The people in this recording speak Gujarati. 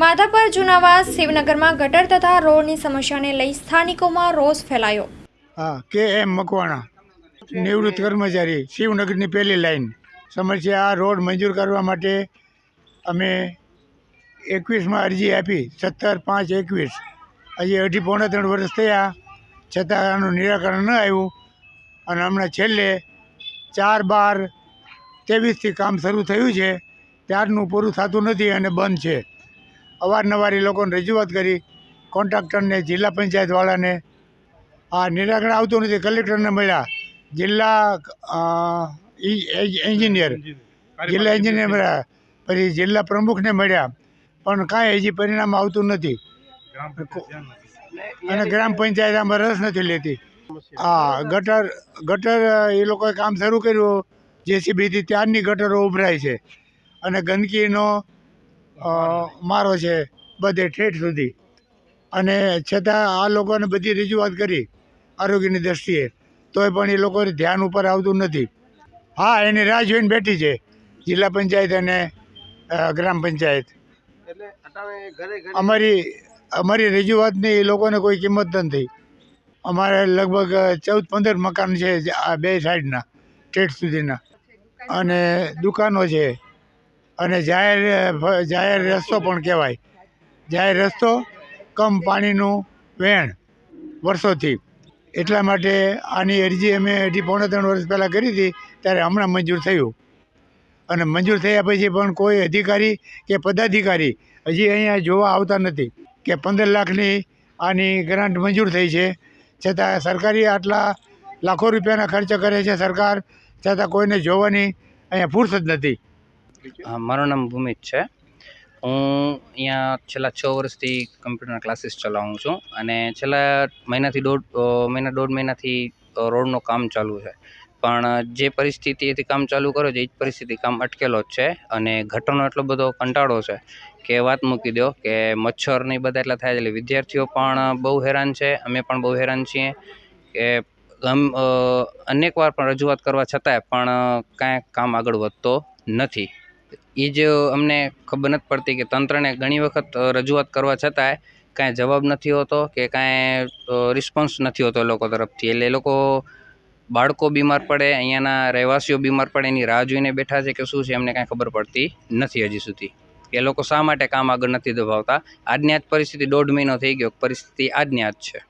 માધાપર જુનાવાસ શિવનગરમાં ગટર તથા રોડની સમસ્યાને લઈ સ્થાનિકોમાં રોષ ફેલાયો. હા, કે એમ મકવાણા. નિવૃત્ત કર્મચારી, શિવનગરની પહેલી લાઈન. સમસ્યા આ રોડ મંજૂર કરવા માટે અમે એકવીસમાં અરજી આપી, સત્તર પાંચ એકવીસ. હજી અઢી પોણા ત્રણ વર્ષ થયા, છતાં આનું નિરાકરણ ન આવ્યું. અને હમણાં છેલ્લે ચાર બાર ત્રેવીસથી કામ શરૂ થયું છે. ત્યારનું પૂરું થતું નથી અને બંધ છે. અવારનવાર એ લોકોને રજૂઆત કરી. કોન્ટ્રાક્ટરને જિલ્લા પંચાયતવાળાને. આ નિરાકરણ આવતું નથી. કલેક્ટરને મળ્યા. જિલ્લા એન્જિનિયર. જિલ્લા એન્જિનિયર મળ્યા. પછી જિલ્લા પ્રમુખને મળ્યા. પણ કાંઈ હજી પરિણામ આવતું નથી. અને ગ્રામ પંચાયત આમાં રસ નથી લેતી. હા ગટર ગટર એ લોકોએ કામ શરૂ કર્યું. જેસીબીથી ત્યારની ગટરો ઉભરાય છે. અને ગંદકીનો મારો છે બધે ઠેઠ સુધી. અને છતાં આ લોકોને બધી રજૂઆત કરી આરોગ્યની દ્રષ્ટિએ. તોય પણ એ લોકોને ધ્યાન ઉપર આવતું નથી. હા એની રાહ જોઈને બેઠી છે જિલ્લા પંચાયત અને ગ્રામ પંચાયત. અમારી અમારી રજૂઆતની એ લોકોને કોઈ કિંમત નથી. અમારે લગભગ ચૌદ પંદર મકાન છે આ બે સાઈડના ઠેઠ સુધીના. અને દુકાનો છે અને જાહેર જાહેર રસ્તો પણ કહેવાય. જાહેર રસ્તો કમ પાણીનું વહેણ વર્ષોથી. એટલા માટે આની અરજી અમે અઢી પોણા ત્રણ વર્ષ પહેલાં કરી હતી, ત્યારે હમણાં મંજૂર થયું. અને મંજૂર થયા પછી પણ કોઈ અધિકારી કે પદાધિકારી હજી અહીંયા જોવા આવતા નથી કે પંદર લાખની આની ગ્રાન્ટ મંજૂર થઈ છે. છતાં સરકારી આટલા લાખો રૂપિયાના ખર્ચ કરે છે સરકાર, છતાં કોઈને જોવાની અહીંયા ફુરસદ નથી. હા, મારું નામ ભૂમિત છે. હું અહીંયા છેલ્લા છ વર્ષથી કમ્પ્યુટરના ક્લાસીસ ચલાવું છું અને છેલ્લા મહિનાથી દોઢ મહિના, દોઢ મહિનાથી રોડનું કામ ચાલુ છે. પણ જે પરિસ્થિતિથી કામ ચાલુ કરો છે, એ જ પરિસ્થિતિ કામ અટકેલો જ છે અને ઘટરનો એટલો બધો કંટાળો છે કે વાત મૂકી દો કે મચ્છર ને બધા એટલા થાય છે એટલે વિદ્યાર્થીઓ પણ બહુ હેરાન છે, અમે પણ બહુ હેરાન છીએ કે ગમ અનેક વાર પણ રજૂઆત કરવા છતાંય પણ કાંઈ કામ આગળ વધતો નથી. એ જ અમને ખબર નથી પડતી કે તંત્રને ઘણી વખત રજૂઆત કરવા છતાંય કાંઈ જવાબ નથી હોતો કે કાંઈ રિસ્પોન્સ નથી હોતો એ લોકો તરફથી. એટલે એ લોકો બાળકો બીમાર પડે, અહીંયાના રહેવાસીઓ બીમાર પડે, એની રાહ જોઈને બેઠા છે કે શું છે એમને કાંઈ ખબર પડતી નથી હજી સુધી. એ લોકો શા માટે કામ આગળ નથી દબાવતા? આજની આજ પરિસ્થિતિ દોઢ મહિનો થઈ ગયો, પરિસ્થિતિ આજની આજ છે.